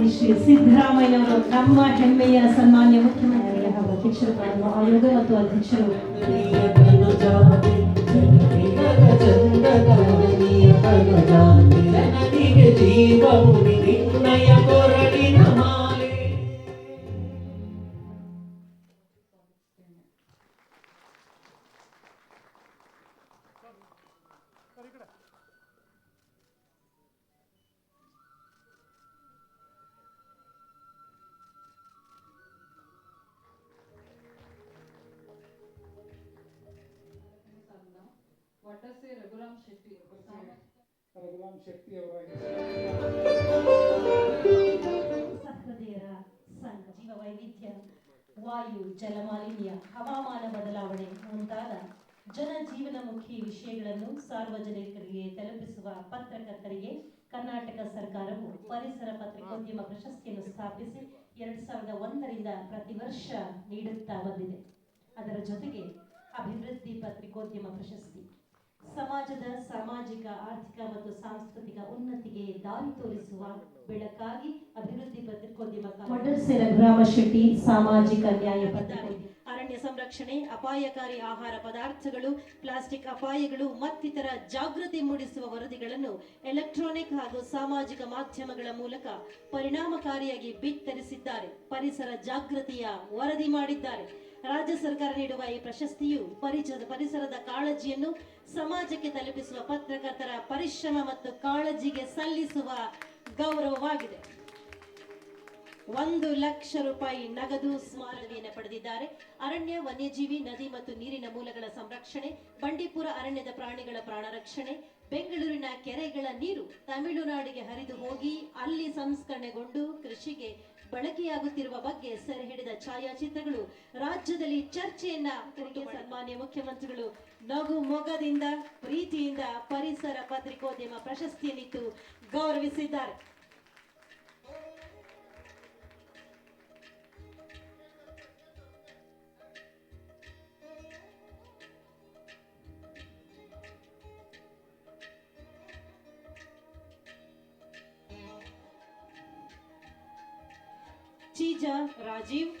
ಮಾನ್ಯ ಶ್ರೀ ಸಿದ್ದರಾಮಯ್ಯವರು ನಮ್ಮ ಹೆಮ್ಮೆಯ ಸನ್ಮಾನ್ಯ ಮುಖ್ಯಮಂತ್ರಿ ಹಾಗೂ ಅಧ್ಯಕ್ಷರು ಕಾಣುವ ಆಯೋಗ ಮತ್ತು ಅಧ್ಯಕ್ಷರು ಜೀವವು ನಿನ್ನಯ ಸಹೃದಯರ ಸಂಘ, ಜೀವ ವೈವಿಧ್ಯ, ವಾಯು, ಜಲಮಾಲಿನ್ಯ, ಹವಾಮಾನ ಬದಲಾವಣೆ ಮುಂತಾದ ಜನಜೀವನಮುಖಿ ವಿಷಯಗಳನ್ನು ಸಾರ್ವಜನಿಕರಿಗೆ ತಲುಪಿಸುವ ಪತ್ರಕರ್ತರಿಗೆ ಕರ್ನಾಟಕ ಸರ್ಕಾರವು ಪರಿಸರ ಪತ್ರಿಕೋದ್ಯಮ ಪ್ರಶಸ್ತಿಯನ್ನು ಸ್ಥಾಪಿಸಿ ಎರಡ್ ಸಾವಿರದ ಒಂದರಿಂದ ಪ್ರತಿ ವರ್ಷ ನೀಡುತ್ತಾ ಬಂದಿದೆ. ಅದರ ಜೊತೆಗೆ ಅಭಿವೃದ್ಧಿ ಪತ್ರಿಕೋದ್ಯಮ ಪ್ರಶಸ್ತಿ ಸಮಾಜದ ಸಾಮಾಜಿಕ ಆರ್ಥಿಕ ಮತ್ತು ಸಾಂಸ್ಕೃತಿಕ ಉನ್ನತಿಗೆ ದಾರಿ ತೋರಿಸುವ ಬೆಳಕಾಗಿ ಅಭಿವೃದ್ಧಿ ಪತ್ರಿಕೋದ್ಯಮ ಮಡರ್ಸೆರ ಗ್ರಾಮ ಶೆಟ್ಟಿ ಸಾಮಾಜಿಕ ನ್ಯಾಯ ಅರಣ್ಯ ಸಂರಕ್ಷಣೆ ಅಪಾಯಕಾರಿ ಆಹಾರ ಪದಾರ್ಥಗಳು ಪ್ಲಾಸ್ಟಿಕ್ ಅಪಾಯಗಳು ಮತ್ತಿತರ ಜಾಗೃತಿ ಮೂಡಿಸುವ ವರದಿಗಳನ್ನು ಎಲೆಕ್ಟ್ರಾನಿಕ್ ಹಾಗೂ ಸಾಮಾಜಿಕ ಮಾಧ್ಯಮಗಳ ಮೂಲಕ ಪರಿಣಾಮಕಾರಿಯಾಗಿ ಬಿತ್ತರಿಸಿದ್ದಾರೆ. ಪರಿಸರ ಜಾಗೃತಿಯ ವರದಿ ಮಾಡಿದ್ದಾರೆ. ರಾಜ್ಯ ಸರ್ಕಾರ ನೀಡುವ ಈ ಪ್ರಶಸ್ತಿಯು ಪರಿಚಯದ ಪರಿಸರದ ಕಾಳಜಿಯನ್ನು ಸಮಾಜಕ್ಕೆ ತಲುಪಿಸುವ ಪತ್ರಕರ್ತರ ಪರಿಶ್ರಮ ಮತ್ತು ಕಾಳಜಿಗೆ ಸಲ್ಲಿಸುವ ಗೌರವವಾಗಿದೆ. ಒಂದು ಲಕ್ಷ ರೂಪಾಯಿ ನಗದು ಸ್ಮಾರಕವನ್ನು ಪಡೆದಿದ್ದಾರೆ. ಅರಣ್ಯ, ವನ್ಯಜೀವಿ, ನದಿ ಮತ್ತು ನೀರಿನ ಮೂಲಗಳ ಸಂರಕ್ಷಣೆ, ಬಂಡೀಪುರ ಅರಣ್ಯದ ಪ್ರಾಣಿಗಳ ಪ್ರಾಣ ರಕ್ಷಣೆ, ಬೆಂಗಳೂರಿನ ಕೆರೆಗಳ ನೀರು ತಮಿಳುನಾಡಿಗೆ ಹರಿದು ಹೋಗಿ ಅಲ್ಲಿ ಸಂಸ್ಕರಣೆಗೊಂಡು ಕೃಷಿಗೆ ಬಳಕೆಯಾಗುತ್ತಿರುವ ಬಗ್ಗೆ ಸೆರೆ ಹಿಡಿದ ಛಾಯಾಚಿತ್ರಗಳು, ರಾಜ್ಯದಲ್ಲಿ ಚರ್ಚೆಯನ್ನ ಸನ್ಮಾನ್ಯ ಮುಖ್ಯಮಂತ್ರಿಗಳು, ನಗು ಮೊಗದಿಂದ, ಪ್ರೀತಿಯಿಂದ ಪರಿಸರ ಪತ್ರಿಕೋದ್ಯಮ ಪ್ರಶಸ್ತಿಯನ್ನಿತ್ತು ಗೌರವಿಸಿದ್ದಾರೆ. ರಾಜೀವ್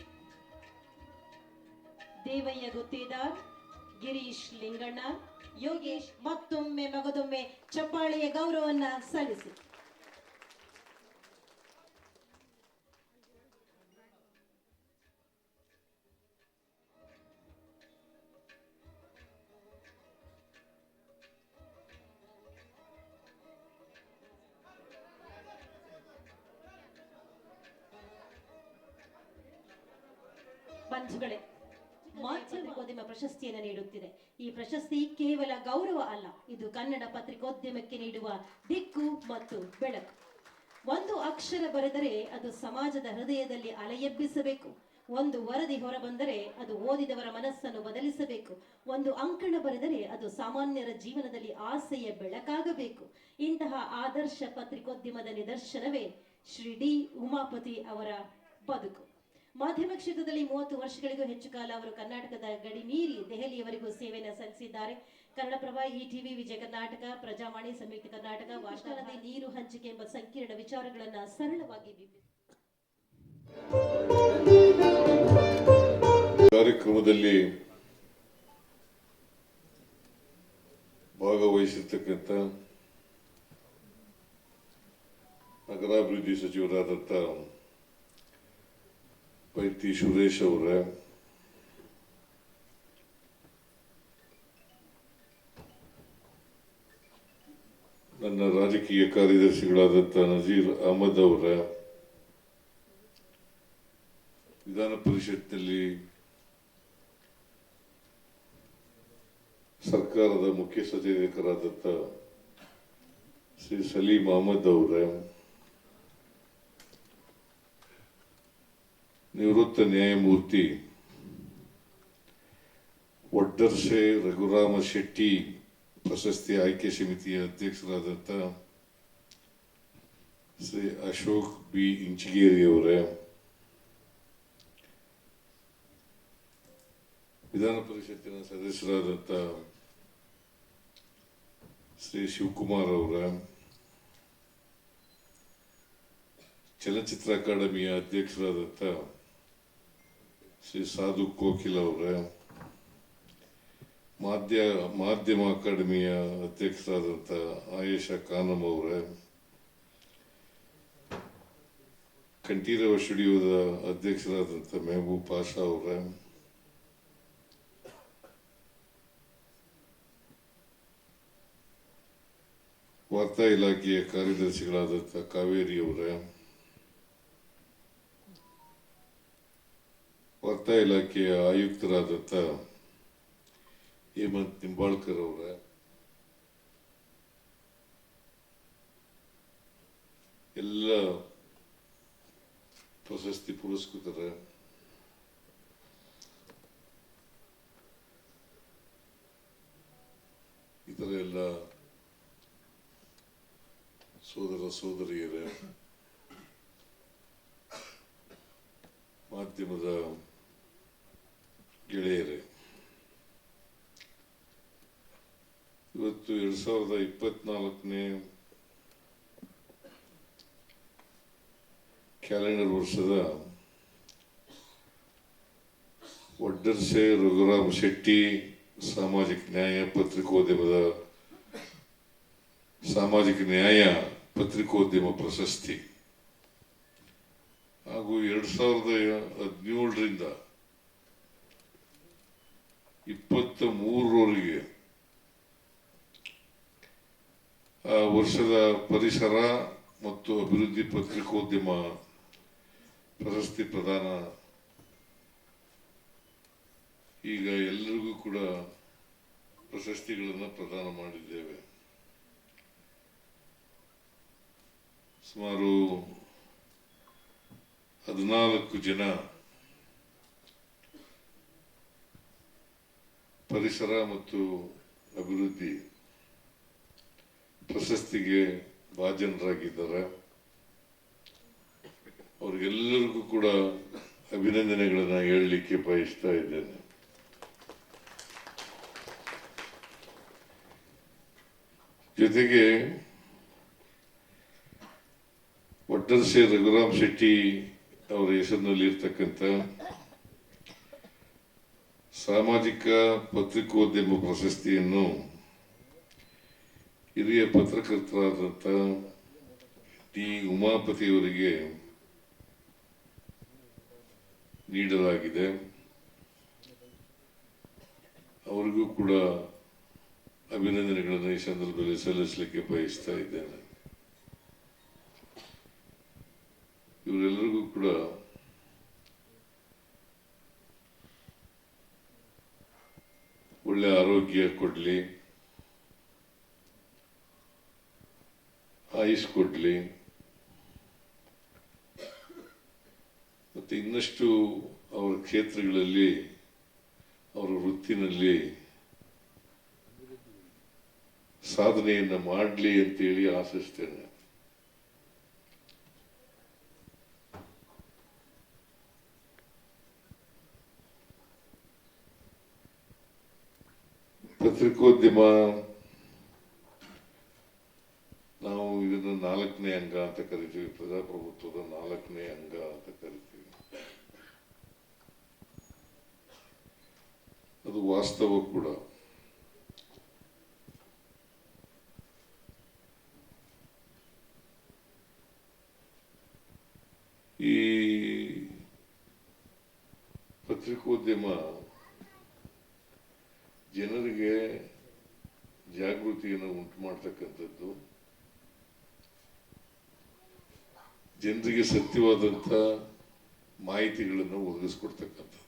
ದೇವಯ್ಯ ಗುತ್ತೇದಾರ್ ಗಿರೀಶ್ ಲಿಂಗಣ್ಣ ಯೋಗೇಶ್ ಮತ್ತೊಮ್ಮೆ ಮಗದೊಮ್ಮೆ ಚಪ್ಪಾಳೆಯ ಗೌರವವನ್ನ ಸಲ್ಲಿಸಿ. ಪ್ರಶಸ್ತಿ ಕೇವಲ ಗೌರವ ಅಲ್ಲ, ಇದು ಕನ್ನಡ ಪತ್ರಿಕೋದ್ಯಮಕ್ಕೆ ನೀಡುವ ದಿಕ್ಕು ಮತ್ತು ಬೆಳಕು. ಒಂದು ಅಕ್ಷರ ಬರೆದರೆ ಅದು ಸಮಾಜದ ಹೃದಯದಲ್ಲಿ ಅಲೆಯೆಬ್ಬಿಸಬೇಕು. ಒಂದು ವರದಿ ಹೊರಬಂದರೆ ಅದು ಓದಿದವರ ಮನಸ್ಸನ್ನು ಬದಲಿಸಬೇಕು. ಒಂದು ಅಂಕಣ ಬರೆದರೆ ಅದು ಸಾಮಾನ್ಯರ ಜೀವನದಲ್ಲಿ ಆಸೆಯ ಬೆಳಕಾಗಬೇಕು. ಇಂತಹ ಆದರ್ಶ ಪತ್ರಿಕೋದ್ಯಮದ ನಿದರ್ಶನವೇ ಶ್ರೀ ಡಿ ಉಮಾಪತಿ ಅವರ ಬದುಕು. ಮಾಧ್ಯಮ ಕ್ಷೇತ್ರದಲ್ಲಿ ಮೂವತ್ತು ವರ್ಷಗಳಿಗೂ ಹೆಚ್ಚು ಕಾಲ ಅವರು ಕರ್ನಾಟಕದ ಗಡಿ ಮೀರಿ ದೆಹಲಿಯವರೆಗೂ ಸೇವೆಯನ್ನು ಸಲ್ಲಿಸಿದ್ದಾರೆ. ಕನ್ನಡಪ್ರಭ ಈ ಟಿವಿ ವಿಜಯ ಕರ್ನಾಟಕ, ಪ್ರಜಾವಾಣಿ, ಸಂಯುಕ್ತ ಕರ್ನಾಟಕ ವಾರ್ತಾನದಿ ನೀರು ಹಂಚಿಕೆ ಎಂಬ ಸಂಕೀರ್ಣ ವಿಚಾರಗಳನ್ನ ಸರಳವಾಗಿ ಕಾರ್ಯಕ್ರಮದಲ್ಲಿ ಭಾಗವಹಿಸಿರ್ತಕ್ಕಂಥ ನಗರಾಭಿವೃದ್ಧಿ ಸಚಿವರಾದಂಥ ಪೈತಿ ಸುರೇಶ್ ಅವರೇ ನನ್ನ ರಾಜಕೀಯ ಕಾರ್ಯದರ್ಶಿಗಳಾದಂಥ ನಜೀರ್ ಅಹಮದ್ ಅವರ, ವಿಧಾನ ಪರಿಷತ್ನಲ್ಲಿ ಸರ್ಕಾರದ ಮುಖ್ಯ ಸಚೇತಕರಾದಂಥ ಶ್ರೀ ಸಲೀಂ ಅಹಮದ್ ಅವರ ನಿವೃತ್ತ ನ್ಯಾಯಮೂರ್ತಿ ಒಡ್ಡರ್ಸೆ ರಘುರಾಮ ಶೆಟ್ಟಿ ಪ್ರಶಸ್ತಿ ಆಯ್ಕೆ ಸಮಿತಿಯ ಅಧ್ಯಕ್ಷರಾದಂಥ ಶ್ರೀ ಅಶೋಕ್ ಬಿ. ಇಂಚಿಗೇರಿಯವರೇ. ವಿಧಾನ ಪರಿಷತ್ತಿನ ಸದಸ್ಯರಾದಂಥ ಶ್ರೀ ಶಿವಕುಮಾರ್ ಅವರ. ಚಲನಚಿತ್ರ ಅಕಾಡೆಮಿಯ ಅಧ್ಯಕ್ಷರಾದಂಥ ಶ್ರೀ ಸಾಧು ಕೋಕಿಲ್ ಅವರೇ ಮಾಧ್ಯ ಮಾಧ್ಯಮ ಅಕಾಡೆಮಿಯ ಅಧ್ಯಕ್ಷರಾದಂಥ ಆಯೇಷಾ ಖಾನಂ ಅವರೇ, ಕಂಠೀರವ ಸ್ಟುಡಿಯೋದ ಅಧ್ಯಕ್ಷರಾದಂಥ ಮೆಹಬೂಬ್ ಪಾಷಾ ಅವರೇ, ವಾರ್ತಾ ಇಲಾಖೆಯ ಕಾರ್ಯದರ್ಶಿಗಳಾದಂಥ ಕಾವೇರಿ ಅವರೇ ವಾರ್ತಾ ಇಲಾಖೆಯ ಆಯುಕ್ತರಾದಂಥ ಹೇಮಂತ್ ನಿಂಬಾಳ್ಕರ್ ಅವರ. ಎಲ್ಲ ಪ್ರಶಸ್ತಿ ಪುರಸ್ಕೃತರ. ಇತರ ಎಲ್ಲ ಸೋದರ ಸೋದರಿಯರ ಮಾಧ್ಯಮದ ಗೆಳೆಯರೇ, ಇವತ್ತು ಎರಡ್ ಸಾವಿರದ ಇಪ್ಪತ್ನಾಲ್ಕನೇ ಕ್ಯಾಲೆಂಡರ್ ವರ್ಷದ ಒಡ್ಡರ್ಸೆ ರಘುರಾಮ್ ಶೆಟ್ಟಿ ಸಾಮಾಜಿಕ ನ್ಯಾಯ ಪತ್ರಿಕೋದ್ಯಮದ ಸಾಮಾಜಿಕ ನ್ಯಾಯ ಪತ್ರಿಕೋದ್ಯಮ ಪ್ರಶಸ್ತಿ. ಹಾಗೂ ಎರಡ್ ಸಾವಿರದ ಹದಿನೇಳರಿಂದ ಇಪ್ಪತ್ತ ಮೂರರವರೆಗೆ ಆ ವರ್ಷದ ಪರಿಸರ ಮತ್ತು ಅಭಿವೃದ್ಧಿ ಪತ್ರಿಕೋದ್ಯಮ ಪ್ರಶಸ್ತಿ ಪ್ರದಾನ. ಈಗ ಎಲ್ಲರಿಗೂ ಕೂಡ ಪ್ರಶಸ್ತಿಗಳನ್ನು ಪ್ರದಾನ ಮಾಡಿದ್ದೇವೆ. ಸುಮಾರು ಹದಿನಾಲ್ಕು ಜನ ಪರಿಸರ ಮತ್ತು ಅಭಿವೃದ್ಧಿ ಪ್ರಶಸ್ತಿಗೆ ಭಾಜನರಾಗಿದ್ದಾರೆ. ಅವ್ರಿಗೆಲ್ಲರಿಗೂ ಕೂಡ ಅಭಿನಂದನೆಗಳನ್ನ ಹೇಳಲಿಕ್ಕೆ ಬಯಸ್ತಾ ಇದ್ದೇನೆ. ಜೊತೆಗೆ ಒಟ್ಟರ್ಸೆ ರಘುರಾಮ್ ಶೆಟ್ಟಿ ಅವರ ಹೆಸರಿನಲ್ಲಿ ಇರ್ತಕ್ಕಂಥ ಸಾಮಾಜಿಕ ಪತ್ರಿಕೋದ್ಯಮ ಪ್ರಶಸ್ತಿಯನ್ನು ಹಿರಿಯ ಪತ್ರಕರ್ತರಾದಂಥ ಟಿ. ಉಮಾಪತಿಯವರಿಗೆ ನೀಡಲಾಗಿದೆ. ಅವರಿಗೂ ಕೂಡ ಅಭಿನಂದನೆಗಳನ್ನು ಈ ಸಂದರ್ಭದಲ್ಲಿ ಸಲ್ಲಿಸಲಿಕ್ಕೆ ಬಯಸ್ತಾ ಇದ್ದೇನೆ. ಇವರೆಲ್ಲರಿಗೂ ಕೂಡ ಒಳ್ಳೆ ಆರೋಗ್ಯ ಕೊಡಲಿ ಆಯುಷ್ ಕೊಡಲಿ ಮತ್ತೆ ಇನ್ನಷ್ಟು ಅವರ ಕ್ಷೇತ್ರಗಳಲ್ಲಿ ಅವರ ವೃತ್ತಿನಲ್ಲಿ ಸಾಧನೆಯನ್ನು ಮಾಡಲಿ ಅಂತೇಳಿ ಆಶಿಸ್ತೇನೆ. ಪತ್ರಿಕೋದ್ಯಮ ನಾವು ಇದನ್ನು ನಾಲ್ಕನೇ ಅಂಗ ಅಂತ ಕರಿತೀವಿ. ಪ್ರಜಾಪ್ರಭುತ್ವದ ನಾಲ್ಕನೇ ಅಂಗ ಅಂತ ಕರಿತೀವಿ. ಅದು ವಾಸ್ತವ ಕೂಡ. ಈ ಪತ್ರಿಕೋದ್ಯಮ ಜನರಿಗೆ ಜಾಗೃತಿಯನ್ನು ಉಂಟು ಮಾಡ್ತಕ್ಕಂಥದ್ದು ಜನರಿಗೆ ಸತ್ಯವಾದಂಥ ಮಾಹಿತಿಗಳನ್ನು ಒದಗಿಸ್ಕೊಡ್ತಕ್ಕಂಥದ್ದು.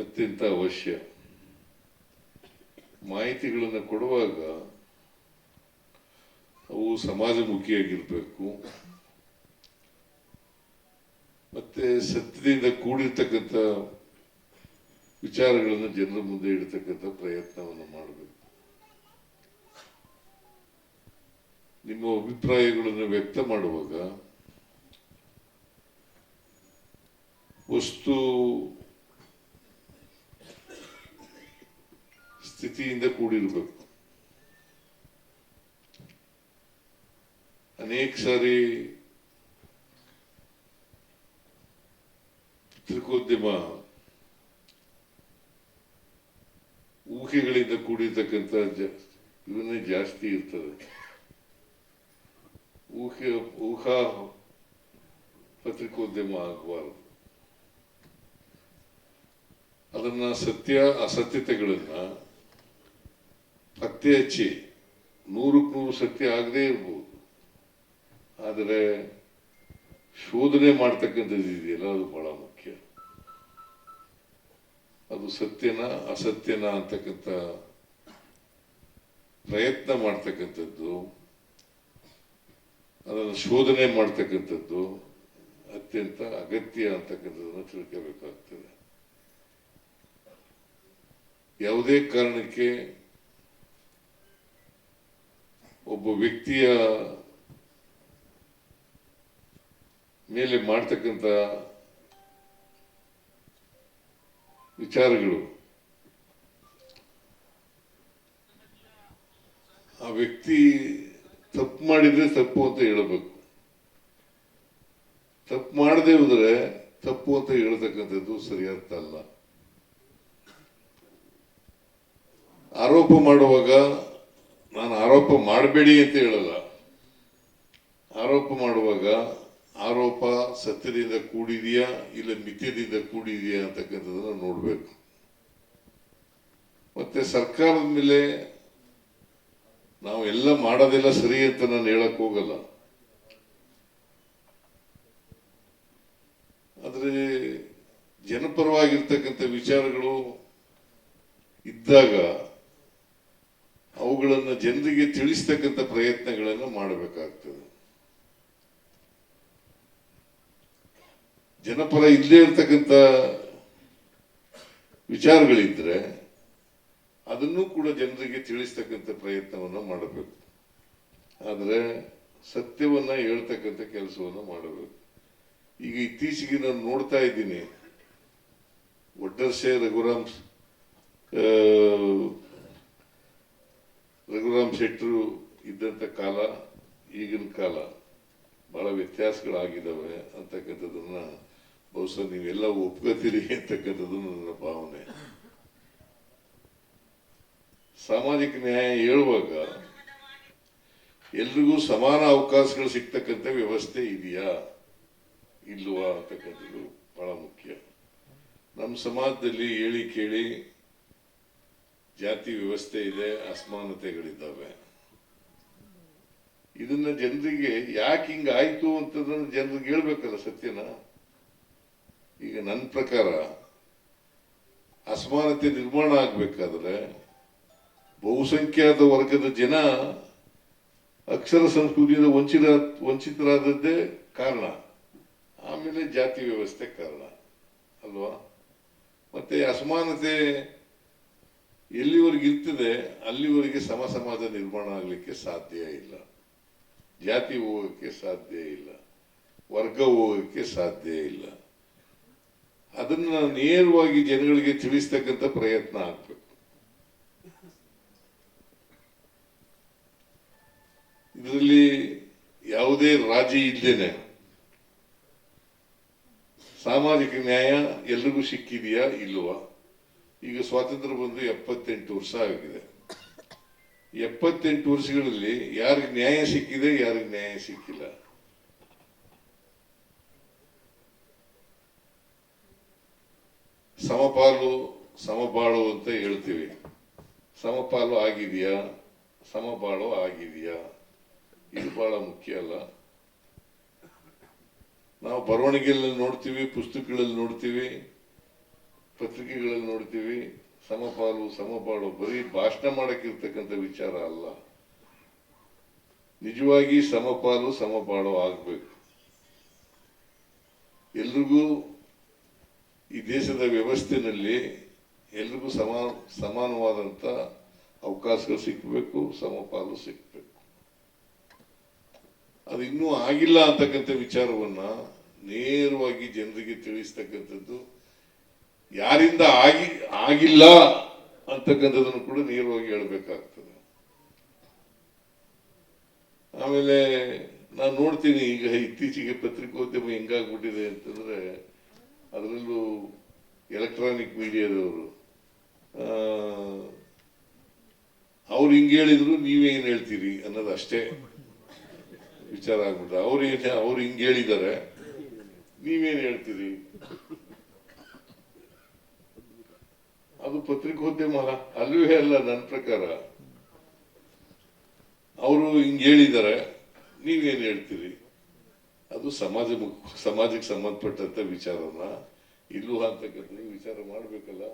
ಅತ್ಯಂತ ಅವಶ್ಯ. ಮಾಹಿತಿಗಳನ್ನು ಕೊಡುವಾಗ ಅವು ಸಮಾಜಮುಖಿಯಾಗಿರ್ಬೇಕು. ಮತ್ತೆ ಸತ್ಯದಿಂದ ಕೂಡಿರ್ತಕ್ಕಂಥ ವಿಚಾರಗಳನ್ನು ಜನರ ಮುಂದೆ ಇಡತಕ್ಕಂಥ ಪ್ರಯತ್ನವನ್ನು ಮಾಡಬೇಕು. ನಿಮ್ಮ ಅಭಿಪ್ರಾಯಗಳನ್ನು ವ್ಯಕ್ತ ಮಾಡುವಾಗ ವಸ್ತು ಸ್ಥಿತಿಯಿಂದ ಕೂಡಿರಬೇಕು. ಅನೇಕ ಸಾರಿ ಪತ್ರಿಕೋದ್ಯಮ ಊಹೆಗಳಿಂದ ಕೂಡಿರ್ತಕ್ಕಂಥ ಇವನ್ನೇ ಜಾಸ್ತಿ ಇರ್ತದೆ. ಊಹೆ, ಊಹಾ ಪತ್ರಿಕೋದ್ಯಮ ಆಗಬಾರದು. ಅದನ್ನ ಸತ್ಯ, ಅಸತ್ಯತೆಗಳನ್ನ ಪತ್ತೆ ಹಚ್ಚಿ ನೂರಕ್ಕೆ ನೂರು ಸತ್ಯ ಆಗದೇ ಇರ್ಬೋದು. ಆದರೆ ಶೋಧನೆ ಮಾಡ್ತಕ್ಕಂಥದ್ದು ಇದೆಯಲ್ಲ ಅದು ಬಹಳ ಅದು ಸತ್ಯನ ಅಸತ್ಯನ ಅಂತಕ್ಕಂಥ ಪ್ರಯತ್ನ ಮಾಡ್ತಕ್ಕಂಥದ್ದು, ಅದನ್ನು ಶೋಧನೆ ಮಾಡ್ತಕ್ಕಂಥದ್ದು ಅತ್ಯಂತ ಅಗತ್ಯ ಅಂತಕ್ಕಂಥದ್ದನ್ನು ತಿಳ್ಕೋಬೇಕಾಗ್ತದೆ. ಯಾವುದೇ ಕಾರಣಕ್ಕೆ ಒಬ್ಬ ವ್ಯಕ್ತಿಯ ಮೇಲೆ ಮಾಡ್ತಕ್ಕಂಥ ವಿಚಾರಗಳು. ಆ ವ್ಯಕ್ತಿ ತಪ್ಪು ಮಾಡಿದ್ರೆ ತಪ್ಪು ಅಂತ ಹೇಳಬೇಕು. ತಪ್ಪು ಮಾಡದೆ ಹೋದ್ರೆ ತಪ್ಪು ಅಂತ ಹೇಳ್ತಕ್ಕಂಥದ್ದು ಸರಿಯಾದ ಅಲ್ಲ. ಆರೋಪ ಮಾಡುವಾಗ ನಾನು ಆರೋಪ ಮಾಡಬೇಡಿ ಅಂತ ಹೇಳಲ್ಲ. ಆರೋಪ ಮಾಡುವಾಗ ಆರೋಪ ಸತ್ಯದಿಂದ ಕೂಡಿದೆಯಾ ಇಲ್ಲ ಮಿಥ್ಯದಿಂದ ಕೂಡಿದೆಯಾ ಅಂತಕ್ಕಂಥದ್ದನ್ನ ನೋಡ್ಬೇಕು. ಮತ್ತೆ ಸರ್ಕಾರದ ಮೇಲೆ ನಾವು ಎಲ್ಲ ಮಾಡೋದೆಲ್ಲ ಸರಿ ಅಂತ ನಾನು ಹೇಳಕ್ ಹೋಗಲ್ಲ. ಆದ್ರೆ ಜನಪರವಾಗಿರ್ತಕ್ಕಂಥ ವಿಚಾರಗಳು ಇದ್ದಾಗ ಅವುಗಳನ್ನು ಜನರಿಗೆ ತಿಳಿಸ್ತಕ್ಕಂಥ ಪ್ರಯತ್ನಗಳನ್ನು ಮಾಡಬೇಕಾಗ್ತದೆ. ಜನಪರ ಇಲ್ಲೇ ಇರ್ತಕ್ಕಂಥ ವಿಚಾರಗಳಿದ್ರೆ ಅದನ್ನು ಕೂಡ ಜನರಿಗೆ ತಿಳಿಸ್ತಕ್ಕಂಥ ಪ್ರಯತ್ನವನ್ನು ಮಾಡಬೇಕು. ಆದರೆ ಸತ್ಯವನ್ನ ಹೇಳ್ತಕ್ಕಂಥ ಕೆಲಸವನ್ನು ಮಾಡಬೇಕು. ಈಗ ಇತ್ತೀಚೆಗೆ ನಾನು ನೋಡ್ತಾ ಇದ್ದೀನಿ. ಒಡ್ಡರ್ಸೆ ರಘುರಾಮ್ ರಘುರಾಮ್ ಶೆಟ್ರು ಇದ್ದಂಥ ಕಾಲ, ಈಗಿನ ಕಾಲ ಬಹಳ ವ್ಯತ್ಯಾಸಗಳಾಗಿದ್ದಾವೆ ಅಂತಕ್ಕಂಥದ್ದನ್ನ ಬಹುಶಃ ನೀವೆಲ್ಲ ಒಪ್ಕೋತೀರಿ ಅಂತಕ್ಕಂಥದ್ದು ನನ್ನ ಭಾವನೆ. ಸಾಮಾಜಿಕ ನ್ಯಾಯ ಹೇಳುವಾಗ ಎಲ್ರಿಗೂ ಸಮಾನ ಅವಕಾಶಗಳು ಸಿಗ್ತಕ್ಕಂಥ ವ್ಯವಸ್ಥೆ ಇದೆಯಾ? ಇಲ್ವಾ ಅಂತಕ್ಕಂಥದ್ದು ಬಹಳ ಮುಖ್ಯ. ನಮ್ಮ ಸಮಾಜದಲ್ಲಿ ಹೇಳಿ ಕೇಳಿ ಜಾತಿ ವ್ಯವಸ್ಥೆ ಇದೆ, ಅಸಮಾನತೆಗಳಿದ್ದಾವೆ. ಇದನ್ನ ಜನರಿಗೆ ಯಾಕೆ ಹಿಂಗ ಆಯ್ತು ಅಂತದನ್ನ ಜನರಿಗೆ ಹೇಳ್ಬೇಕಲ್ಲ ಸತ್ಯನ? ಈಗ ನನ್ನ ಪ್ರಕಾರ ಅಸಮಾನತೆ ನಿರ್ಮಾಣ ಆಗಬೇಕಾದ್ರೆ ಬಹುಸಂಖ್ಯಾತ ವರ್ಗದ ಜನ ಅಕ್ಷರ ಸಂಸ್ಕೃತಿಯಿಂದ ವಂಚಿತ ವಂಚಿತರಾದದ್ದೇ ಕಾರಣ. ಆಮೇಲೆ ಜಾತಿ ವ್ಯವಸ್ಥೆ ಕಾರಣ. ಅಲ್ವಾ? ಮತ್ತೆ ಅಸಮಾನತೆ ಎಲ್ಲಿವರೆಗೆ ಇರ್ತದೆ, ಅಲ್ಲಿವರೆಗೆ ಸಮ ಸಮಾಜ ನಿರ್ಮಾಣ ಆಗಲಿಕ್ಕೆ ಸಾಧ್ಯ ಇಲ್ಲ. ಜಾತಿ ಹೋಗೋಕ್ಕೆ ಸಾಧ್ಯ ಇಲ್ಲ. ವರ್ಗ ಹೋಗೋಕ್ಕೆ ಸಾಧ್ಯ ಇಲ್ಲ. ಅದನ್ನ ನೇರವಾಗಿ ಜನಗಳಿಗೆ ತಿಳಿಸ್ತಕ್ಕಂಥ ಪ್ರಯತ್ನ ಆಗ್ಬೇಕು. ಇದರಲ್ಲಿ ಯಾವುದೇ ರಾಜಿ ಇದ್ದೇನೆ ಸಾಮಾಜಿಕ ನ್ಯಾಯ ಎಲ್ರಿಗೂ ಸಿಕ್ಕಿದೆಯಾ ಇಲ್ವಾ? ಈಗ ಸ್ವಾತಂತ್ರ್ಯ ಬಂದು ಎಪ್ಪತ್ತೆಂಟು ವರ್ಷ ಆಗಿದೆ. ಎಪ್ಪತ್ತೆಂಟು ವರ್ಷಗಳಲ್ಲಿ ಯಾರಿಗೆ ನ್ಯಾಯ ಸಿಕ್ಕಿದೆ, ಯಾರಿಗೆ ನ್ಯಾಯ ಸಿಕ್ಕಿಲ್ಲ? ಸಮಪಾಲು ಸಮಬಾಳು ಅಂತ ಹೇಳ್ತೀವಿ. ಸಮಪಾಲು ಆಗಿದೆಯಾ? ಸಮಬಾಳು ಆಗಿದೆಯಾ? ಇದು ಬಹಳ ಮುಖ್ಯ ಅಲ್ಲ. ನಾವು ಬರವಣಿಗೆಯಲ್ಲಿ ನೋಡ್ತೀವಿ, ಪುಸ್ತಕಗಳಲ್ಲಿ ನೋಡ್ತೀವಿ, ಪತ್ರಿಕೆಗಳಲ್ಲಿ ನೋಡ್ತೀವಿ. ಸಮಪಾಲು ಸಮಪಾಲು ಬರೀ ಭಾಷಣ ಮಾಡಕ್ಕಿರ್ತಕ್ಕಂಥ ವಿಚಾರ ಅಲ್ಲ. ನಿಜವಾಗಿ ಸಮಪಾಲು ಸಮಪಾಲು ಆಗ್ಬೇಕು. ಎಲ್ರಿಗೂ ಈ ದೇಶದ ವ್ಯವಸ್ಥೆಯಲ್ಲಿ ಎಲ್ರಿಗೂ ಸಮಾನ ಸಮಾನವಾದಂತ ಅವಕಾಶಗಳು ಸಿಕ್ಕಬೇಕು ಸಮಪಾಲು ಸಿಕ್ಕಬೇಕು ಅದು ಇನ್ನೂ ಆಗಿಲ್ಲ ಅಂತಕ್ಕಂಥ ವಿಚಾರವನ್ನ ನೇರವಾಗಿ ಜನರಿಗೆ ತಿಳಿಸ್ತಕ್ಕಂಥದ್ದು, ಯಾರಿಂದ ಆಗಿ, ಆಗಿಲ್ಲ ಅಂತಕ್ಕಂಥದ್ದನ್ನು ಕೂಡ ನೇರವಾಗಿ ಹೇಳಬೇಕಾಗ್ತದೆ. ಆಮೇಲೆ ನಾನು ನೋಡ್ತೀನಿ, ಈಗ ಇತ್ತೀಚೆಗೆ ಪತ್ರಿಕೋದ್ಯಮ ಹೆಂಗಾಗ್ಬಿಟ್ಟಿದೆ ಅಂತಂದ್ರೆ ಅದರಲ್ಲೂ ಎಲೆಕ್ಟ್ರಾನಿಕ್ ಮೀಡಿಯಾದವರು ಅವ್ರು ಹಿಂಗೆ ಹೇಳಿದ್ರು ನೀವೇನು ಹೇಳ್ತೀರಿ ಅನ್ನೋದು ಅಷ್ಟೇ ವಿಚಾರ ಆಗ್ಬಿಟ್ರೆ. ಅವ್ರು ಏನು ಅವ್ರು ಹಿಂಗೆ ಹೇಳಿದ್ದಾರೆ ನೀವೇನು ಹೇಳ್ತೀರಿ? ಅದು ಪತ್ರಿಕೋದ್ಯಮ ಅಲ್ಲವೇ ಅಲ್ಲ ನನ್ನ ಪ್ರಕಾರ. ಅವರು ಹಿಂಗೆ ಹೇಳಿದ್ದಾರೆ ನೀವೇನು ಹೇಳ್ತೀರಿ? ಸಮಾಜ ಸಮಾಜಕ್ಕೆ ಸಂಬಂಧಪಟ್ಟಂತ ವಿಚಾರನ? ಇಲ್ಲೂ ಅಂತಕ್ಕಂಥ ವಿಚಾರ ಮಾಡಬೇಕಲ್ಲ.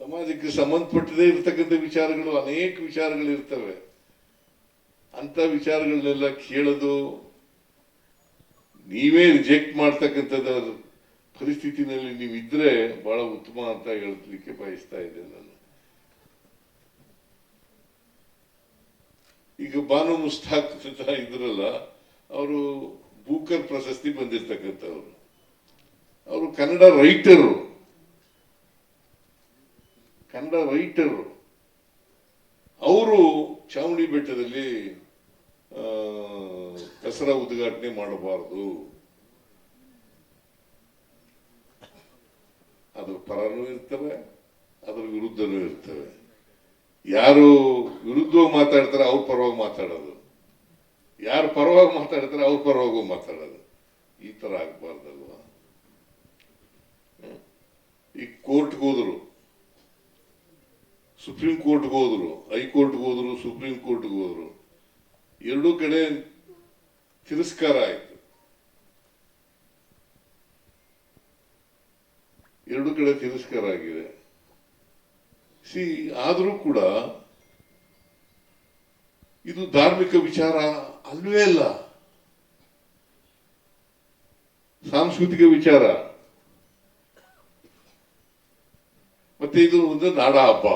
ಸಮಾಜಕ್ಕೆ ಸಂಬಂಧಪಟ್ಟದೇ ಇರತಕ್ಕಂಥ ವಿಚಾರಗಳು ಅನೇಕ ವಿಚಾರಗಳು ಇರ್ತವೆ ಅಂತ ವಿಚಾರಗಳನ್ನೆಲ್ಲ ಕೇಳೋದು, ನೀವೇ ರಿಜೆಕ್ಟ್ ಮಾಡ್ತಕ್ಕಂಥದ್ದು ಪರಿಸ್ಥಿತಿನಲ್ಲಿ ನೀವು ಇದ್ರೆ ಬಹಳ ಉತ್ತಮ ಅಂತ ಹೇಳಲಿಕ್ಕೆ ಬಯಸ್ತಾ ಇದ್ದೇನೆ ನಾನು. ಈಗ ಬಾನು ಮುಸ್ತಾಕ್ ಇದ್ರಲ್ಲ ಅವರು ಬೂಕರ್ ಪ್ರಶಸ್ತಿ ಬಂದಿರ್ತಕ್ಕಂಥವ್ರು ಅವರು. ಕನ್ನಡ ರೈಟರು. ಕನ್ನಡ ರೈಟರು. ಅವರು ಚಾಮುಂಡಿ ಬೆಟ್ಟದಲ್ಲಿ ದಸರಾ ಉದ್ಘಾಟನೆ ಮಾಡಬಾರದು. ಅದ್ರ ಪರನೂ ಇರ್ತವೆ, ಅದ್ರ ವಿರುದ್ಧನೂ ಇರ್ತವೆ. ಯಾರು ವಿರುದ್ಧವಾಗಿ ಮಾತಾಡ್ತಾರೆ ಅವ್ರ ಪರವಾಗಿ ಮಾತಾಡೋದು. ಯಾರು ಪರವಾಗಿ ಮಾತಾಡ್ತಾರೆ ಅವ್ರ ಪರವಾಗೂ ಮಾತಾಡೋದು. ಈ ತರ ಆಗ್ಬಾರ್ದಲ್ವಾ? ಈ ಕೋರ್ಟ್ಗೆ ಹೋದ್ರು. ಸುಪ್ರೀಂ ಕೋರ್ಟ್ಗೆ ಹೋದ್ರು. ಹೈಕೋರ್ಟ್ ಹೋದ್ರು, ಸುಪ್ರೀಂ ಕೋರ್ಟ್ ಹೋದ್ರು. ಎರಡೂ ಕಡೆ ತಿರಸ್ಕಾರ ಆಯ್ತು. ಎರಡು ಕಡೆ ತಿರಸ್ಕಾರ ಆಗಿದೆ. ಸಿ, ಆದರೂ ಕೂಡ ಇದು ಧಾರ್ಮಿಕ ವಿಚಾರ ಅಲ್ವೇ ಇಲ್ಲ. ಸಾಂಸ್ಕೃತಿಕ ವಿಚಾರ. ಮತ್ತೆ ಇದು ಒಂದು ನಾಡ ಹಬ್ಬ.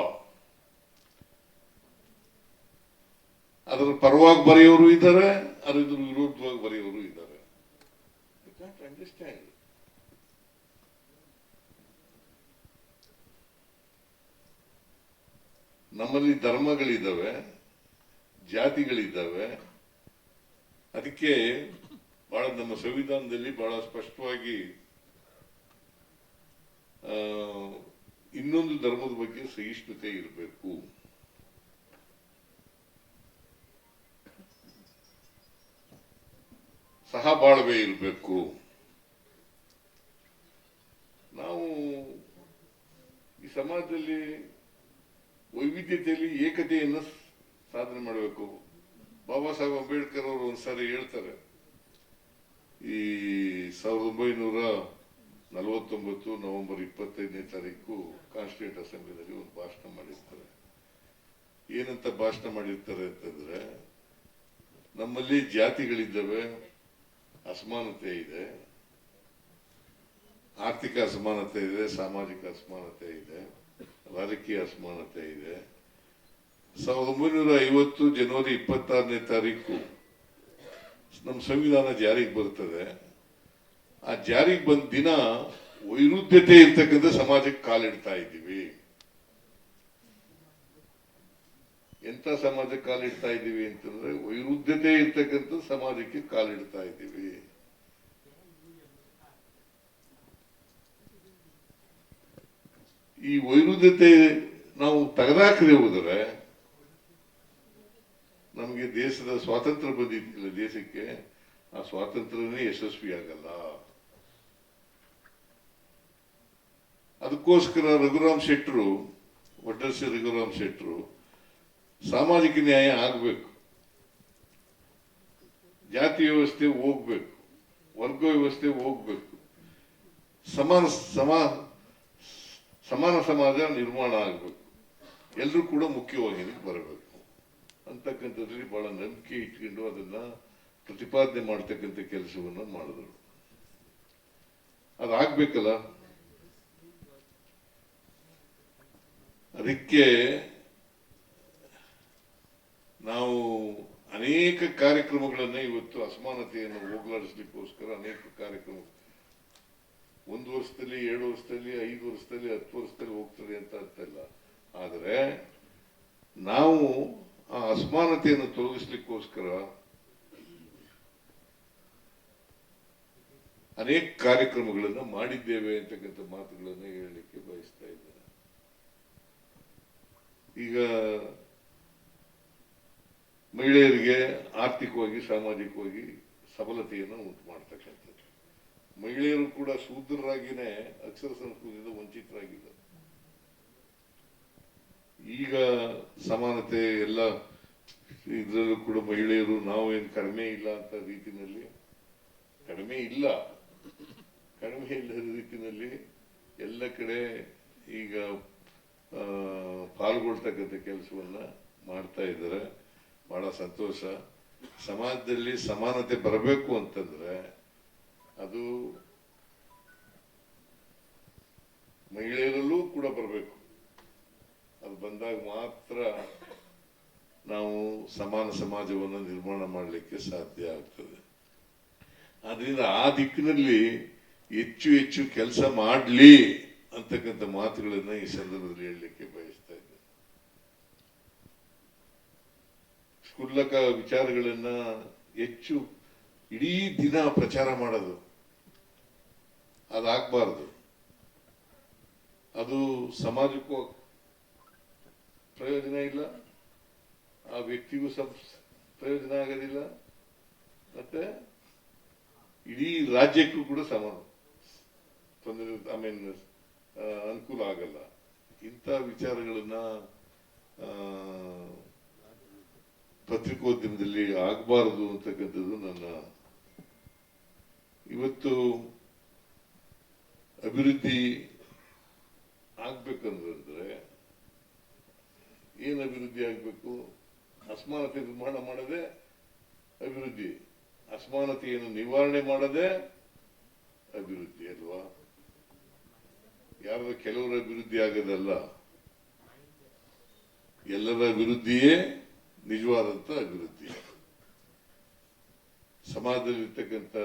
ಅದರ ಪರವಾಗಿ ಬರೆಯೋರು ಇದ್ದಾರೆ ಅದ್ರ ವಿರುದ್ಧವಾಗಿ ಬರೆಯೋರು ಇದ್ದಾರೆ. ನಮ್ಮಲ್ಲಿ ಧರ್ಮಗಳಿದ್ದಾವೆ, ಜಾತಿಗಳಿದ್ದಾವೆ ಅದಕ್ಕೆ ಬಹಳ ನಮ್ಮ ಸಂವಿಧಾನದಲ್ಲಿ ಬಹಳ ಸ್ಪಷ್ಟವಾಗಿ ಇನ್ನೊಂದು ಧರ್ಮದ ಬಗ್ಗೆ ಸಹಿಷ್ಣುತೆ ಇರಬೇಕು. ಸಹ ಬಾಳ್ವೆ ಇರಬೇಕು. ನಾವು ಈ ಸಮಾಜದಲ್ಲಿ ವೈವಿಧ್ಯತೆಯಲ್ಲಿ ಏಕತೆಯನ್ನು ಸಾಧನೆ ಮಾಡಬೇಕು. ಬಾಬಾ ಸಾಹೇಬ್ ಅಂಬೇಡ್ಕರ್ ಅವರು ಒಂದ್ಸಾರಿ ಹೇಳ್ತಾರೆ, ಈ ಸಾವಿರದ ಒಂಬೈನೂರ ನಲವತ್ತೊಂಬತ್ತು ನವೆಂಬರ್ ಇಪ್ಪತ್ತೈದನೇ ತಾರೀಕು ಕಾನ್ಸ್ಟಿಟ್ಯೂಂಟ್ ಅಸೆಂಬ್ಲಿನಲ್ಲಿ ಒಂದು ಭಾಷಣ ಮಾಡಿರ್ತಾರೆ. ಏನಂತ ಭಾಷಣ ಮಾಡಿರ್ತಾರೆ ಅಂತಂದ್ರೆ, ನಮ್ಮಲ್ಲಿ ಜಾತಿಗಳಿದ್ದಾವೆ, ಅಸಮಾನತೆ ಇದೆ, ಆರ್ಥಿಕ ಅಸಮಾನತೆ ಇದೆ, ಸಾಮಾಜಿಕ ಅಸಮಾನತೆ ಇದೆ, ರಾಜಕೀಯ ಅಸಮಾನತೆ ಇದೆ ಸಾವಿರದ ಒಂಬೈನೂರ ಐವತ್ತು ಜನವರಿ ಇಪ್ಪತ್ತಾರನೇ ತಾರೀಕು ನಮ್ಮ ಸಂವಿಧಾನ ಜಾರಿಗೆ ಬರ್ತದೆ ಆ ಜಾರಿಗೆ ಬಂದ ದಿನ ವೈರುಧ್ಯತೆ ಇರ್ತಕ್ಕಂಥ ಸಮಾಜಕ್ಕೆ ಕಾಲಿಡ್ತಾ ಇದ್ದೀವಿ. ಎಂತ ಸಮಾಜಕ್ಕೆ ಕಾಲಿಡ್ತಾ ಇದ್ದೀವಿ ಅಂತಂದ್ರೆ ವೈರುಧ್ಯತೆ ಇರ್ತಕ್ಕಂಥ ಸಮಾಜಕ್ಕೆ ಕಾಲಿಡ್ತಾ ಇದ್ದೀವಿ. ಈ ವೈರುಧ್ಯತೆ ನಾವು ತೆಗೆದಾಕದೆ ಹೋದರೆ ನಮಗೆ ದೇಶದ ಸ್ವಾತಂತ್ರ್ಯ ಬಂದಿದ್ದಿಲ್ಲ ದೇಶಕ್ಕೆ, ಆ ಸ್ವಾತಂತ್ರ್ಯನೇ ಯಶಸ್ವಿ ಆಗಲ್ಲ. ಅದಕ್ಕೋಸ್ಕರ ರಘುರಾಮ್ ಶೆಟ್ಟರು ಒಡ್ಡರ್ಸಿ ರಘುರಾಮ್ ಶೆಟ್ಟರು ಸಾಮಾಜಿಕ ನ್ಯಾಯ ಆಗಬೇಕು. ಜಾತಿ ವ್ಯವಸ್ಥೆ ಹೋಗ್ಬೇಕು. ವರ್ಗ ವ್ಯವಸ್ಥೆ ಹೋಗ್ಬೇಕು. ಸಮಾನ ಸಮಾನ ಸಮಾನ ಸಮಾಜ ನಿರ್ಮಾಣ ಆಗಬೇಕು. ಎಲ್ಲರೂ ಕೂಡ ಮುಖ್ಯವಾಹಿನಿಗೆ ಬರಬೇಕು. ಅಂತಕ್ಕಂಥದ್ರಲ್ಲಿ ಬಹಳ ನಂಬಿಕೆ ಇಟ್ಕೊಂಡು ಅದನ್ನ ಪ್ರತಿಪಾದನೆ ಮಾಡ್ತಕ್ಕಂಥ ಕೆಲಸವನ್ನು ಮಾಡಿದ್ರು. ಅದಾಗ್ಬೇಕಲ್ಲ? ಅದಕ್ಕೆ ನಾವು ಅನೇಕ ಕಾರ್ಯಕ್ರಮಗಳನ್ನ ಇವತ್ತು ಅಸಮಾನತೆಯನ್ನು ಹೋಗಲಾಡಿಸ್ಲಿಕ್ಕೋಸ್ಕರ ಅನೇಕ ಕಾರ್ಯಕ್ರಮ ಒಂದು ವರ್ಷದಲ್ಲಿ, ಎರಡು ವರ್ಷದಲ್ಲಿ, ಐದು ವರ್ಷದಲ್ಲಿ, ಹತ್ತು ವರ್ಷದಲ್ಲಿ ಹೋಗ್ತದೆ ಅಂತ ಅರ್ಥ ಇಲ್ಲ. ಆದರೆ ನಾವು ಆ ಅಸಮಾನತೆಯನ್ನು ತೊಲಗಿಸ್ಲಿಕ್ಕೋಸ್ಕರ ಅನೇಕ ಕಾರ್ಯಕ್ರಮಗಳನ್ನು ಮಾಡಿದ್ದೇವೆ ಅಂತಕ್ಕಂಥ ಮಾತುಗಳನ್ನು ಹೇಳಲಿಕ್ಕೆ ಬಯಸ್ತಾ ಇದ್ದೇನೆ. ಈಗ ಮಹಿಳೆಯರಿಗೆ ಆರ್ಥಿಕವಾಗಿ, ಸಾಮಾಜಿಕವಾಗಿ ಸಬಲತೆಯನ್ನು ಉಂಟು ಮಾಡ್ತಕ್ಕಂಥದ್ದು. ಮಹಿಳೆಯರು ಕೂಡ ಶೂದ್ರರಾಗಿನೇ ಅಕ್ಷರ ಸಂಸ್ಕೃತಿಯಿಂದ ವಂಚಿತರಾಗಿದ್ದಾರೆ. ಈಗ ಸಮಾನತೆ ಎಲ್ಲ ಇದರಲ್ಲೂ ಕೂಡ ಮಹಿಳೆಯರು ನಾವು ಏನು ಕಡಿಮೆ ಇಲ್ಲ ಅಂತ ರೀತಿನಲ್ಲಿ ಕಡಿಮೆ ಇಲ್ಲ, ಕಡಿಮೆ ಇಲ್ಲದ ರೀತಿನಲ್ಲಿ ಎಲ್ಲ ಕಡೆ ಈಗ ಪಾಲ್ಗೊಳ್ತಕ್ಕಂಥ ಕೆಲಸವನ್ನ ಮಾಡ್ತಾ ಇದ್ದಾರೆ. ಬಹಳ ಸಂತೋಷ. ಸಮಾಜದಲ್ಲಿ ಸಮಾನತೆ ಬರಬೇಕು ಅಂತಂದ್ರೆ ಅದು ಮಹಿಳೆಯರಲ್ಲೂ ಕೂಡ ಬರಬೇಕು. ಬಂದಾಗ ಮಾತ್ರ ನಾವು ಸಮಾನ ಸಮಾಜವನ್ನು ನಿರ್ಮಾಣ ಮಾಡಲಿಕ್ಕೆ ಸಾಧ್ಯ ಆಗ್ತದೆ. ಆದ್ರಿಂದ ಆ ದಿಕ್ಕಿನಲ್ಲಿ ಹೆಚ್ಚು ಹೆಚ್ಚು ಕೆಲಸ ಮಾಡಲಿ ಅಂತಕ್ಕಂಥ ಮಾತುಗಳನ್ನ ಈ ಸಂದರ್ಭದಲ್ಲಿ ಹೇಳಲಿಕ್ಕೆ ಬಯಸ್ತಾ ಇದ್ದೇನೆ. ಕ್ಷುಲ್ಲಕ ವಿಚಾರಗಳನ್ನ ಹೆಚ್ಚು ಇಡೀ ದಿನ ಪ್ರಚಾರ ಮಾಡೋದು, ಅದಾಗಬಾರದು. ಅದು ಸಮಾಜಕ್ಕೂ ಪ್ರಯೋಜನ ಇಲ್ಲ. ಆ ವ್ಯಕ್ತಿಗೂ ಸಹ ಪ್ರಯೋಜನ ಆಗೋದಿಲ್ಲ. ಮತ್ತೆ ಇಡೀ ರಾಜ್ಯಕ್ಕೂ ಕೂಡ ಸಮ ತೊಂದರೆ ಐ ಮೀನ್ ಅನುಕೂಲ ಆಗಲ್ಲ. ಇಂಥ ವಿಚಾರಗಳನ್ನ ಪತ್ರಿಕೋದ್ಯಮದಲ್ಲಿ ಆಗಬಾರದು ಅಂತಕ್ಕಂಥದ್ದು ನನ್ನ ಇವತ್ತು ಅಭಿವೃದ್ಧಿ ಆಗ್ಬೇಕಂದ್ರೆ ಏನು ಅಭಿವೃದ್ಧಿ ಆಗಬೇಕು? ಅಸಮಾನತೆ ನಿರ್ಮಾಣ ಮಾಡದೆ ಅಭಿವೃದ್ಧಿ. ಅಸಮಾನತೆಯನ್ನು ನಿವಾರಣೆ ಮಾಡದೆ ಅಭಿವೃದ್ಧಿ ಅಲ್ವಾ? ಯಾರದ ಕೆಲವರ ಅಭಿವೃದ್ಧಿ ಆಗದಲ್ಲ, ಎಲ್ಲರ ಅಭಿವೃದ್ಧಿಯೇ ನಿಜವಾದಂತ ಅಭಿವೃದ್ಧಿ. ಸಮಾಜದಲ್ಲಿರ್ತಕ್ಕಂಥ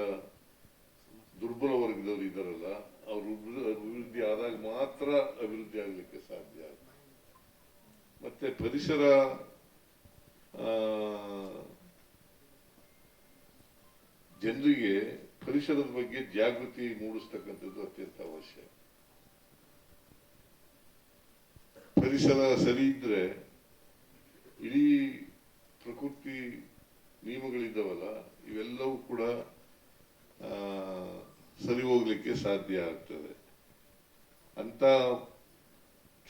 ದುರ್ಬಲ ವರ್ಗದವರು ಇದ್ದಾರಲ್ಲ, ಅವರು ಅಭಿವೃದ್ಧಿ ಆದಾಗ ಮಾತ್ರ ಅಭಿವೃದ್ಧಿ ಆಗಲಿಕ್ಕೆ ಸಾಧ್ಯ ಆಗುತ್ತೆ. ಮತ್ತೆ ಪರಿಸರ ಜನರಿಗೆ ಪರಿಸರದ ಬಗ್ಗೆ ಜಾಗೃತಿ ಮೂಡಿಸ್ತಕ್ಕಂಥದ್ದು ಅತ್ಯಂತ ಅವಶ್ಯ. ಪರಿಸರ ಸರಿ ಇದ್ರೆ ಇಡೀ ಪ್ರಕೃತಿ ನಿಯಮಗಳಿದ್ದಾವಲ್ಲ, ಇವೆಲ್ಲವೂ ಕೂಡ ಸರಿ ಹೋಗ್ಲಿಕ್ಕೆ ಸಾಧ್ಯ ಆಗ್ತದೆ. ಅಂತ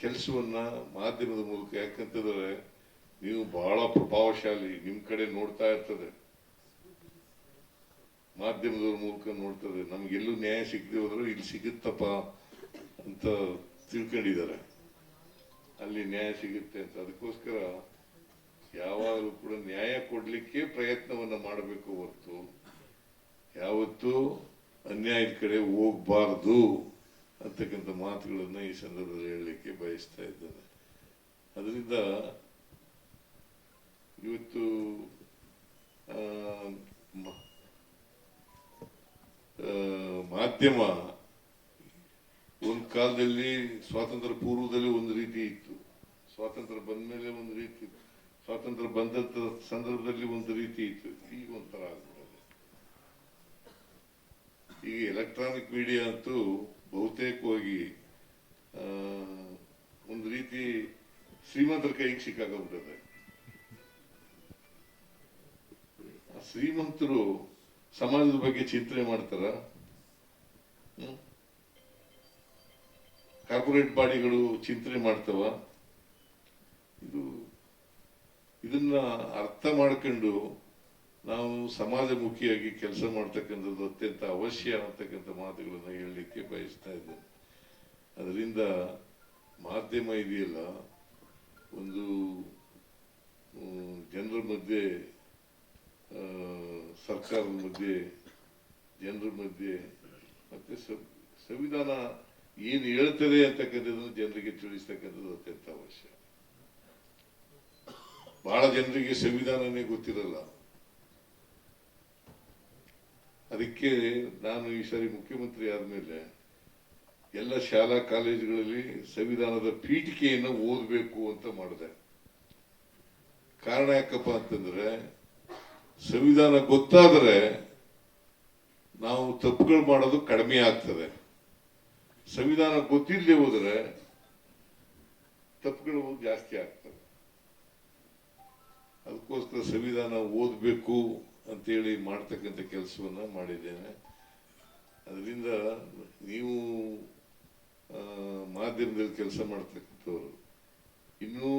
ಕೆಲಸವನ್ನ ಮಾಧ್ಯಮದ ಮೂಲಕ ಯಾಕಂತಂದ್ರೆ ನೀವು ಬಹಳ ಪ್ರಭಾವಶಾಲಿ, ನಿಮ್ ಕಡೆ ನೋಡ್ತಾ ಇರ್ತದೆ. ಮಾಧ್ಯಮದವ್ರ ಮೂಲಕ ನೋಡ್ತದೆ. ನಮ್ಗೆಲ್ಲೂ ನ್ಯಾಯ ಸಿಗದೆ ಹೋದ್ರೆ ಇಲ್ಲಿ ಸಿಗುತ್ತಪ್ಪ ಅಂತ ತಿಳ್ಕೊಂಡಿದ್ದಾರೆ. ಅಲ್ಲಿ ನ್ಯಾಯ ಸಿಗುತ್ತೆ ಅಂತ. ಅದಕ್ಕೋಸ್ಕರ ಯಾವಾಗಲೂ ಕೂಡ ನ್ಯಾಯ ಕೊಡ್ಲಿಕ್ಕೆ ಪ್ರಯತ್ನವನ್ನ ಮಾಡಬೇಕು ಹೊರತು. ಯಾವತ್ತೂ ಅನ್ಯಾಯದ ಕಡೆ ಹೋಗ್ಬಾರ್ದು. ಅಂತಕ್ಕಂಥ ಮಾತುಗಳನ್ನು ಈ ಸಂದರ್ಭದಲ್ಲಿ ಹೇಳಲಿಕ್ಕೆ ಬಯಸ್ತಾ ಇದ್ದೇನೆ. ಅದರಿಂದ ಇವತ್ತು ಮಾಧ್ಯಮ ಒಂದು ಕಾಲದಲ್ಲಿ ಸ್ವಾತಂತ್ರ್ಯ ಪೂರ್ವದಲ್ಲಿ ಒಂದು ರೀತಿ ಇತ್ತು. ಸ್ವಾತಂತ್ರ್ಯ ಬಂದ ಮೇಲೆ ಒಂದು ರೀತಿ ಸ್ವಾತಂತ್ರ್ಯ ಬಂದ ಸಂದರ್ಭದಲ್ಲಿ ಒಂದು ರೀತಿ ಇತ್ತು. ಈಗ ಒಂಥರ ಆಗ್ಬಿಟ್ಟಿದೆ ಈಗ ಎಲೆಕ್ಟ್ರಾನಿಕ್ ಮೀಡಿಯಾ ಅಂತೂ ಬಹುತೇಕವಾಗಿ ಒಂದು ರೀತಿ ಶ್ರೀಮಂತರ ಕೈಗೆ ಸಿಕ್ಕಾಕೊಂಡ್ಬಿಟ್ಟದೆ. ಶ್ರೀಮಂತರು ಸಮಾಜದ ಬಗ್ಗೆ ಚಿಂತನೆ ಮಾಡ್ತಾರ. ಕಾರ್ಪೊರೇಟ್ ಬಾಡಿಗಳು ಚಿಂತನೆ ಮಾಡ್ತವ. ಇದು ಇದನ್ನ ಅರ್ಥ ಮಾಡ್ಕೊಂಡು ನಾವು ಸಮಾಜಮುಖಿಯಾಗಿ ಕೆಲಸ ಮಾಡ್ತಕ್ಕಂಥದ್ದು ಅತ್ಯಂತ ಅವಶ್ಯ ಅಂತಕ್ಕಂಥ ಮಾತುಗಳನ್ನು ಹೇಳಲಿಕ್ಕೆ ಬಯಸ್ತಾ ಇದ್ದೇನೆ. ಅದರಿಂದ ಮಾಧ್ಯಮ ಇದೆಯಲ್ಲ, ಒಂದು ಜನರ ಮಧ್ಯೆ ಸರ್ಕಾರದ ಮಧ್ಯೆ, ಜನರ ಮಧ್ಯೆ, ಮತ್ತೆ ಸಂವಿಧಾನ ಏನು ಹೇಳ್ತದೆ ಅಂತಕ್ಕಂಥದ್ದನ್ನು ಜನರಿಗೆ ತಿಳಿಸ್ತಕ್ಕಂಥದ್ದು ಅತ್ಯಂತ ಅವಶ್ಯ. ಬಹಳ ಜನರಿಗೆ ಸಂವಿಧಾನನೇ ಗೊತ್ತಿರಲ್ಲ. ಅದಕ್ಕೆ ನಾನು ಈ ಸಾರಿ ಮುಖ್ಯಮಂತ್ರಿ ಆದಮೇಲೆ ಎಲ್ಲ ಶಾಲಾ ಕಾಲೇಜುಗಳಲ್ಲಿ ಸಂವಿಧಾನದ ಪೀಠಿಕೆಯನ್ನು ಓದಬೇಕು ಅಂತ ಮಾಡಿದೆ. ಕಾರಣ ಯಾಕಪ್ಪ ಅಂತಂದ್ರೆ ಸಂವಿಧಾನ ಗೊತ್ತಾದರೆ ನಾವು ತಪ್ಪುಗಳು ಮಾಡೋದು ಕಡಿಮೆ ಆಗ್ತದೆ. ಸಂವಿಧಾನ ಗೊತ್ತಿಲ್ಲದೆ ಹೋದರೆ ತಪ್ಪುಗಳು ಜಾಸ್ತಿ ಆಗ್ತವೆ. ಅದಕ್ಕೋಸ್ಕರ ಸಂವಿಧಾನ ಓದಬೇಕು. ಅಂತೇಳಿ ಮಾಡ್ತಕ್ಕಂಥ ಕೆಲಸವನ್ನ ಮಾಡಿದ್ದೇನೆ. ಅದರಿಂದ ನೀವು ಮಾಧ್ಯಮದಲ್ಲಿ ಕೆಲಸ ಮಾಡ್ತಕ್ಕಂಥವ್ರು, ಇನ್ನೂ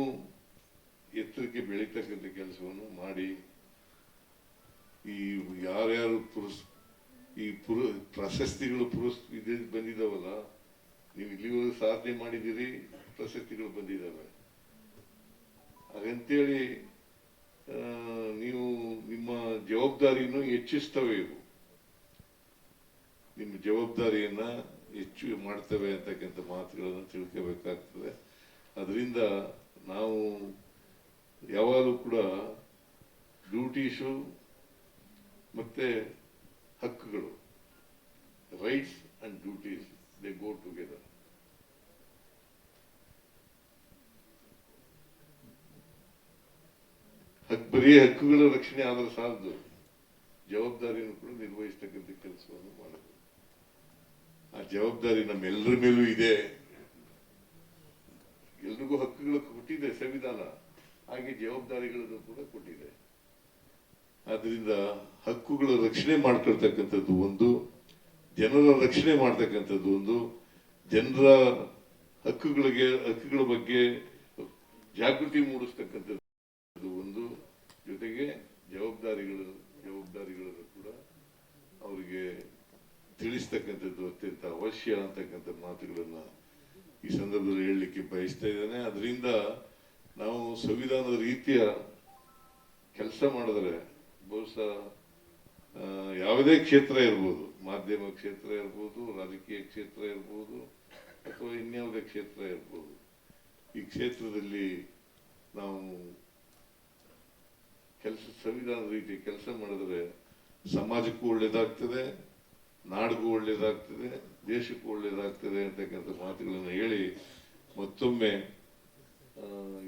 ಎತ್ತರಕ್ಕೆ ಬೆಳೀತಕ್ಕಂಥ ಕೆಲಸವನ್ನು ಮಾಡಿ, ಈ ಯಾರ್ಯಾರು ಪುರಸ್, ಈ ಪುರ, ಪ್ರಶಸ್ತಿಗಳು ಪುರಸ್ ಇದು ಬಂದಿದ್ದಾವಲ್ಲ ನೀವು ಇಲ್ಲಿವರೆಗೂ ಸಾಧನೆ ಮಾಡಿದ್ದೀರಿ, ಪ್ರಶಸ್ತಿಗಳು ಬಂದಿದ್ದಾವೆ ಹಾಗಂತೇಳಿ ನೀವು ನಿಮ್ಮ ಜವಾಬ್ದಾರಿಯನ್ನು ಹೆಚ್ಚಿಸ್ತವೆ ಇವು. ನಿಮ್ಮ ಜವಾಬ್ದಾರಿಯನ್ನ ಹೆಚ್ಚು ಮಾಡ್ತವೆ ಅಂತಕ್ಕಂಥ ಮಾತುಗಳನ್ನು ತಿಳ್ಕೋಬೇಕಾಗ್ತದೆ. ಅದರಿಂದ ನಾವು ಯಾವಾಗಲೂ ಕೂಡ ಡ್ಯೂಟೀಸು ಮತ್ತೆ ಹಕ್ಕುಗಳು rights and duties they go together ಹಕ್ ಬರೀ ಹಕ್ಕುಗಳ ರಕ್ಷಣೆ ಆದ್ರೆ ಸಾಲದು. ಜವಾಬ್ದಾರಿಯನ್ನು ಕೂಡ ನಿರ್ವಹಿಸ್ತಕ್ಕಂಥ ಕೆಲಸವನ್ನು ಮಾಡಬೇಕು ಆ ಜವಾಬ್ದಾರಿ ನಮ್ಮೆಲ್ಲರ ಮೇಲೂ ಇದೆ. ಎಲ್ರಿಗೂ ಹಕ್ಕುಗಳು ಕೊಟ್ಟಿದೆ ಸಂವಿಧಾನ. ಹಾಗೆ ಜವಾಬ್ದಾರಿಗಳನ್ನು ಕೂಡ ಕೊಟ್ಟಿದೆ. ಆದ್ರಿಂದ ಹಕ್ಕುಗಳ ರಕ್ಷಣೆ ಮಾಡ್ಕೊಳ್ತಕ್ಕಂಥದ್ದು ಒಂದು, ಜನರ ರಕ್ಷಣೆ ಮಾಡ್ತಕ್ಕಂಥದ್ದು ಒಂದು, ಜನರ ಹಕ್ಕುಗಳಿಗೆ, ಹಕ್ಕುಗಳ ಬಗ್ಗೆ ಜಾಗೃತಿ ಮೂಡಿಸ್ತಕ್ಕಂಥದ್ದು ಜೊತೆಗೆ ಜವಾಬ್ದಾರಿಗಳು, ಜವಾಬ್ದಾರಿಗಳನ್ನು ಕೂಡ ಅವರಿಗೆ ತಿಳಿಸ್ತಕ್ಕಂಥದ್ದು ಅತ್ಯಂತ ಅವಶ್ಯ ಅಂತಕ್ಕಂಥ ಮಾತುಗಳನ್ನು ಈ ಸಂದರ್ಭದಲ್ಲಿ ಹೇಳಲಿಕ್ಕೆ ಬಯಸ್ತಾ ಇದ್ದೇನೆ. ಅದರಿಂದ ನಾವು ಸಂವಿಧಾನದ ರೀತಿಯ ಕೆಲಸ ಮಾಡಿದ್ರೆ ಬಹುಶಃ ಯಾವುದೇ ಕ್ಷೇತ್ರ ಇರ್ಬೋದು. ಮಾಧ್ಯಮ ಕ್ಷೇತ್ರ ಇರ್ಬೋದು, ರಾಜಕೀಯ ಕ್ಷೇತ್ರ ಇರ್ಬೋದು, ಅಥವಾ ಇನ್ಯಾವುದೇ ಕ್ಷೇತ್ರ ಇರ್ಬೋದು. ಈ ಕ್ಷೇತ್ರದಲ್ಲಿ ನಾವು ಕೆಲಸ ಸಂವಿಧಾನದ ರೀತಿ ಕೆಲಸ ಮಾಡಿದ್ರೆ ಸಮಾಜಕ್ಕೂ ಒಳ್ಳೇದಾಗ್ತದೆ, ನಾಡಿಗೂ ಒಳ್ಳೇದಾಗ್ತದೆ, ದೇಶಕ್ಕೂ ಒಳ್ಳೇದಾಗ್ತದೆ ಅಂತಕ್ಕಂಥ ಮಾತುಗಳನ್ನು ಹೇಳಿ ಮತ್ತೊಮ್ಮೆ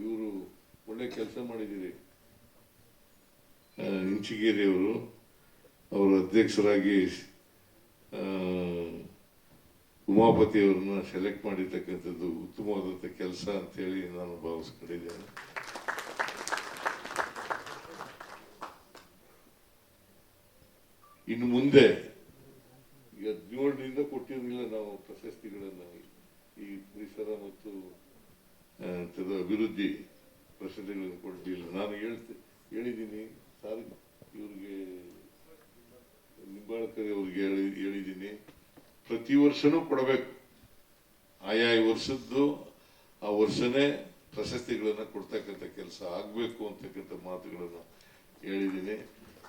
ಇವರು ಒಳ್ಳೆ ಕೆಲಸ ಮಾಡಿದ್ದೀರಿ. ಇಂಚಿಗೇರಿಯವರು ಇಂಚಿಗೇರಿ ಅವರು ಅಧ್ಯಕ್ಷರಾಗಿ ಉಮಾಪತಿಯವರನ್ನ ಸೆಲೆಕ್ಟ್ ಮಾಡಿರ್ತಕ್ಕಂಥದ್ದು ಉತ್ತಮವಾದಂಥ ಕೆಲಸ ಅಂತೇಳಿ ನಾನು ಭಾವಿಸ್ಕೊಂಡಿದ್ದೇನೆ. ಇನ್ನು ಮುಂದೆ ಹದಿನೇಳರಿಂದ ಕೊಟ್ಟಿರಲಿಲ್ಲ ನಾವು ಪ್ರಶಸ್ತಿಗಳನ್ನ. ಈ ಪರಿಸರ ಮತ್ತು ಅಭಿವೃದ್ಧಿ ಪ್ರಶಸ್ತಿಗಳನ್ನು ಕೊಟ್ಟಿಲ್ಲ. ನಾನು ಹೇಳ್ತೆ, ಹೇಳಿದ್ದೀನಿ, ಸಾರಿ, ಇವ್ರಿಗೆ, ನಿಂಬಾಳ್ಕರ್ ಅವ್ರಿಗೆ ಹೇಳಿ, ಹೇಳಿದ್ದೀನಿ. ಪ್ರತಿ ವರ್ಷನೂ ಕೊಡಬೇಕು. ಆಯಾ ವರ್ಷದ್ದು ಆ ವರ್ಷನೇ ಪ್ರಶಸ್ತಿಗಳನ್ನು ಕೊಡ್ತಕ್ಕಂಥ ಕೆಲಸ ಆಗಬೇಕು ಅಂತಕ್ಕಂಥ ಮಾತುಗಳನ್ನು ಹೇಳಿದ್ದೀನಿ.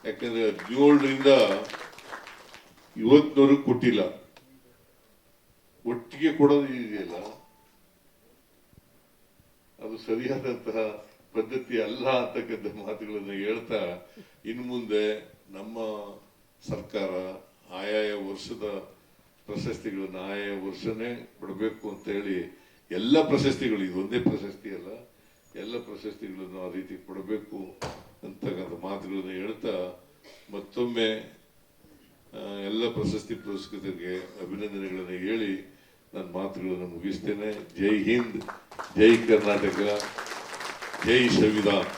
ಯಾಕಂದ್ರೆ ಹದಿನೇಳರಿಂದ ಇವತ್ತಿನವರೆಗೂ ಕೊಟ್ಟಿಲ್ಲ. ಒಟ್ಟಿಗೆ ಕೊಡೋದು ಇದೆಯಲ್ಲ ಅದು ಸರಿಯಾದಂತಹ ಪದ್ಧತಿ ಅಲ್ಲ ಅಂತಕ್ಕಂಥ ಮಾತುಗಳನ್ನು ಹೇಳ್ತಾ ಇನ್ನು ಮುಂದೆ ನಮ್ಮ ಸರ್ಕಾರ ಆಯಾಯ ವರ್ಷದ ಪ್ರಶಸ್ತಿಗಳನ್ನು ಆಯಾಯ ವರ್ಷನೇ ಕೊಡಬೇಕು ಅಂತ ಹೇಳಿ ಎಲ್ಲ ಪ್ರಶಸ್ತಿಗಳು ಇದು ಒಂದೇ ಪ್ರಶಸ್ತಿ ಅಲ್ಲ, ಎಲ್ಲ ಪ್ರಶಸ್ತಿಗಳನ್ನು ಆ ರೀತಿ ಕೊಡಬೇಕು ಅಂತಕ್ಕಂಥ ಮಾತುಗಳನ್ನು ಹೇಳ್ತಾ ಮತ್ತೊಮ್ಮೆ ಎಲ್ಲ ಪ್ರಶಸ್ತಿ ಪುರಸ್ಕೃತರಿಗೆ ಅಭಿನಂದನೆಗಳನ್ನು ಹೇಳಿ ನನ್ನ ಮಾತುಗಳನ್ನು ಮುಗಿಸ್ತೇನೆ. ಜೈ ಹಿಂದ್, ಜೈ ಕರ್ನಾಟಕ, ಜೈ ಸಂವಿಧಾನ್.